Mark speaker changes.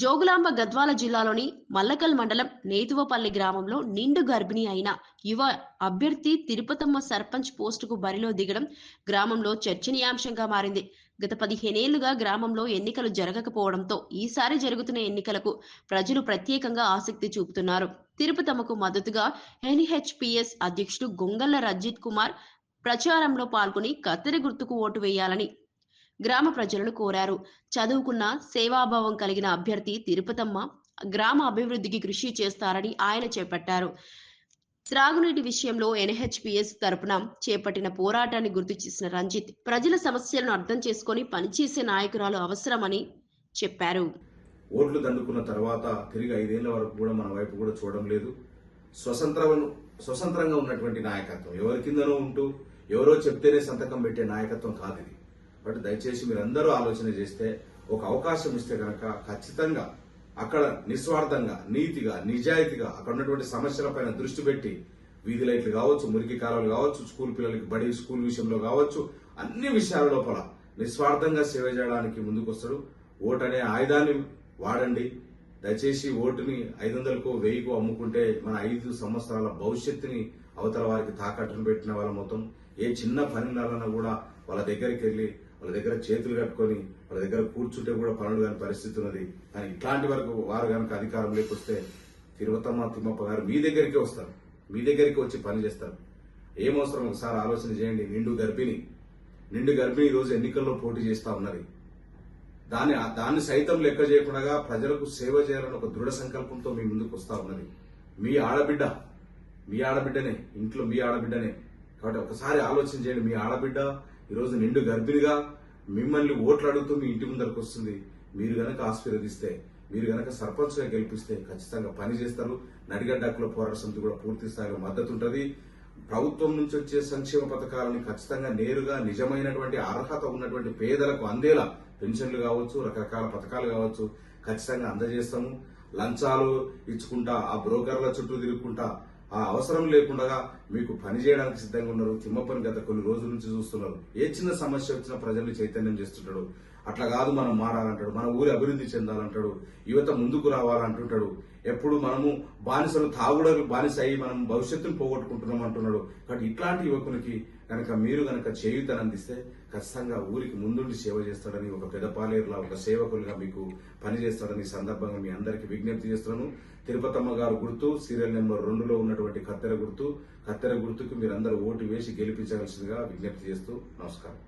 Speaker 1: జోగులాంబ గద్వాల జిల్లాలోని మల్లకల్ మండలం నేతువపల్లి గ్రామంలో నిండు గర్భిణి అయిన యువ అభ్యర్థి తిరుపతమ్మ సర్పంచ్ పోస్టుకు బరిలో దిగడం గ్రామంలో చర్చనీయాంశంగా మారింది. గత పదిహేనేళ్ళుగా గ్రామంలో ఎన్నికలు జరగకపోవడంతో ఈసారి జరుగుతున్న ఎన్నికలకు ప్రజలు ప్రత్యేకంగా ఆసక్తి చూపుతున్నారు. తిరుపతమ్మకు మద్దతుగా ఎన్హెచ్పిఎస్ అధ్యక్షుడు గొంగల్ల రజిత్ కుమార్ ప్రచారంలో పాల్గొని కత్తెర గుర్తుకు ఓటు వేయాలని గ్రామ ప్రజలను కోరారు. చదువుకున్న సేవాభావం కలిగిన అభ్యర్థి తిరుపతమ్మ గ్రామ అభివృద్ధికి కృషి చేస్తారని ఆయన చేపట్టారు. త్రాగునీటి విషయంలో ఎన్హెచ్పిఎస్ తరపున చేపట్టిన పోరాటాన్ని గుర్తు చేసిన రంజిత్ ప్రజల సమస్యలను అర్థం చేసుకుని పనిచేసే నాయకురాలు అవసరమని చెప్పారు.
Speaker 2: ఓట్లు దండుకున్న తర్వాత తిరిగి ఐదేళ్ళ వరకు కూడా మన వైపు కూడా చూడడం లేదు. స్వతంత్రం స్వతంత్రంగా ఉన్నటువంటి నాయకత్వం ఎవరి కిందనో ఉంటూ ఎవరో చెప్తేనే సంతకం పెట్టే నాయకత్వం కాదు ఇది. బట్ దయచేసి మీరందరూ ఆలోచన చేస్తే ఒక అవకాశం ఇస్తే కనుక ఖచ్చితంగా అక్కడ నిస్వార్థంగా నీతిగా నిజాయితీగా అక్కడ ఉన్నటువంటి సమస్యలపైన దృష్టి పెట్టి వీధి లైట్లు కావచ్చు మురికి కాలువలు కావచ్చు స్కూల్ పిల్లలకి బడి స్కూల్ విషయంలో కావచ్చు అన్ని విషయాల లోపల నిస్వార్థంగా సేవ చేయడానికి ముందుకొస్తాడు. ఓటు అనే ఆయుధాన్ని వాడండి. దయచేసి ఓటుని ఐదు వందలకు వెయ్యికో అమ్ముకుంటే మన ఐదు సంవత్సరాల భవిష్యత్తుని అవతల వారికి తాకట్టును పెట్టిన వాళ్ళ మొత్తం ఏ చిన్న పని కూడా వాళ్ళ దగ్గరికి వెళ్ళి వాళ్ళ దగ్గర చేతులు కట్టుకొని వాళ్ళ దగ్గర కూర్చుంటే కూడా పనులు కాని పరిస్థితి ఉన్నది. కానీ ఇట్లాంటి వరకు వారు కనుక అధికారం లేకొస్తే తిరువతమ్మ తిమ్మప్ప గారు మీ దగ్గరికి వస్తారు. మీ దగ్గరికి వచ్చి పని చేస్తారు. ఏమవసరం ఒకసారి ఆలోచన చేయండి. నిండు గర్భిణి. నిండు గర్భిణి ఈరోజు రోజు ఎన్నికల్లో పోటీ చేస్తా ఉన్నది. దాన్ని దాన్ని సైతం లెక్క చేయకుండా ప్రజలకు సేవ చేయాలని ఒక దృఢ సంకల్పంతో మీ ముందుకు వస్తా ఉన్నది. మీ ఆడబిడ్డ మీ ఆడబిడ్డనే ఇంట్లో మీ ఆడబిడ్డనే. కాబట్టి ఒకసారి ఆలోచన చేయండి. మీ ఆడబిడ్డ ఈరోజు నిండు గర్భిణిగా మిమ్మల్ని ఓట్లు అడుగుతూ మీ ఇంటి ముందరకు వస్తుంది. మీరు గనక ఆశీర్వదిస్తే మీరు గనక సర్పంచ్గా గెలిపిస్తే ఖచ్చితంగా పని చేస్తారు. నడిగడ్డ పోరాట సమితి కూడా పూర్తి స్థాయిలో మద్దతు ఉంటుంది. ప్రభుత్వం నుంచి వచ్చే సంక్షేమ పథకాలను ఖచ్చితంగా నేరుగా నిజమైనటువంటి అర్హత ఉన్నటువంటి పేదలకు అందేలా పెన్షన్లు కావచ్చు రకరకాల పథకాలు కావచ్చు ఖచ్చితంగా అందజేస్తాము. లంచాలు ఇచ్చుకుంటా ఆ బ్రోకర్ల చుట్టూ తిరుగుకుంటా ఆ అవసరం లేకుండా మీకు పని చేయడానికి సిద్ధంగా ఉన్నారు. తిమ్మప్పని గత కొన్ని రోజుల నుంచి చూస్తున్నారు. ఏ చిన్న సమస్య వచ్చినా ప్రజల్ని చైతన్యం చేస్తుంటాడు. అట్లా కాదు మనం మారాలంటాడు. మన ఊరి అభివృద్ధి చెందాలంటాడు. యువత ముందుకు రావాలంటుంటాడు. ఎప్పుడు మనము బానిసలు తాగుడలు బానిస అయ్యి మనం భవిష్యత్తును పోగొట్టుకుంటున్నాం అంటున్నాడు. కాబట్టి ఇట్లాంటి యువకునికి కనుక మీరు కనుక చేయుతని అందిస్తే ఖచ్చితంగా ఊరికి ముందుండి సేవ చేస్తాడని ఒక పెదపాలేరులా ఒక సేవకులుగా మీకు పనిచేస్తాడని సందర్భంగా మీ అందరికీ విజ్ఞప్తి చేస్తున్నాను. తిరుపతమ్మ గారు గుర్తు సీరియల్ నెంబర్ రెండులో ఉన్నటువంటి కత్తెర గుర్తు. కత్తెర గుర్తుకు మీరందరూ ఓటు వేసి గెలిపించవలసిందిగా విజ్ఞప్తి చేస్తూ నమస్కారం.